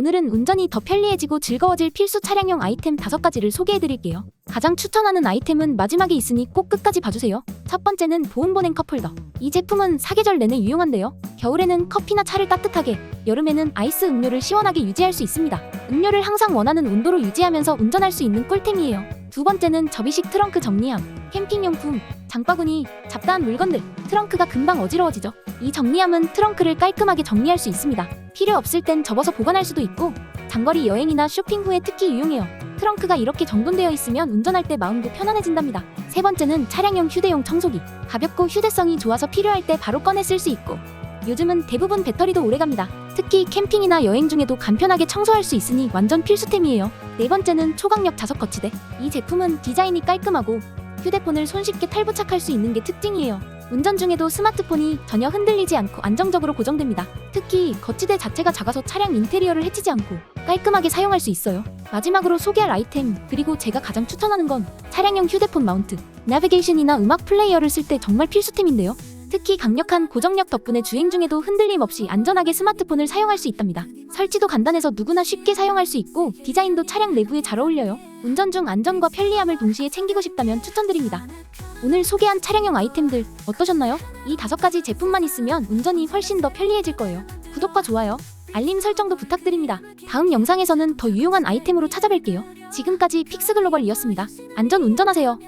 오늘은 운전이 더 편리해지고 즐거워질 필수 차량용 아이템 5가지를 소개해드릴게요. 가장 추천하는 아이템은 마지막에 있으니 꼭 끝까지 봐주세요. 첫 번째는 보온 보냉 컵홀더. 이 제품은 사계절 내내 유용한데요. 겨울에는 커피나 차를 따뜻하게, 여름에는 아이스 음료를 시원하게 유지할 수 있습니다. 음료를 항상 원하는 온도로 유지하면서 운전할 수 있는 꿀템이에요. 두 번째는 접이식 트렁크 정리함. 캠핑용품, 장바구니, 잡다한 물건들, 트렁크가 금방 어지러워지죠. 이 정리함은 트렁크를 깔끔하게 정리할 수 있습니다. 필요 없을 땐 접어서 보관할 수도 있고, 장거리 여행이나 쇼핑 후에 특히 유용해요. 트렁크가 이렇게 정돈되어 있으면 운전할 때 마음도 편안해진답니다. 세 번째는 차량용 휴대용 청소기. 가볍고 휴대성이 좋아서 필요할 때 바로 꺼내 쓸 수 있고, 요즘은 대부분 배터리도 오래갑니다. 특히 캠핑이나 여행 중에도 간편하게 청소할 수 있으니 완전 필수템이에요. 네 번째는 초강력 자석 거치대. 이 제품은 디자인이 깔끔하고 휴대폰을 손쉽게 탈부착할 수 있는 게 특징이에요. 운전 중에도 스마트폰이 전혀 흔들리지 않고 안정적으로 고정됩니다. 특히 거치대 자체가 작아서 차량 인테리어를 해치지 않고 깔끔하게 사용할 수 있어요. 마지막으로 소개할 아이템 그리고 제가 가장 추천하는 건 차량용 휴대폰 마운트. 내비게이션이나 음악 플레이어를 쓸 때 정말 필수템인데요. 특히 강력한 고정력 덕분에 주행 중에도 흔들림 없이 안전하게 스마트폰을 사용할 수 있답니다. 설치도 간단해서 누구나 쉽게 사용할 수 있고 디자인도 차량 내부에 잘 어울려요. 운전 중 안전과 편리함을 동시에 챙기고 싶다면 추천드립니다. 오늘 소개한 차량용 아이템들 어떠셨나요? 이 다섯 가지 제품만 있으면 운전이 훨씬 더 편리해질 거예요. 구독과 좋아요, 알림 설정도 부탁드립니다. 다음 영상에서는 더 유용한 아이템으로 찾아뵐게요. 지금까지 픽스글로벌이었습니다. 안전 운전하세요.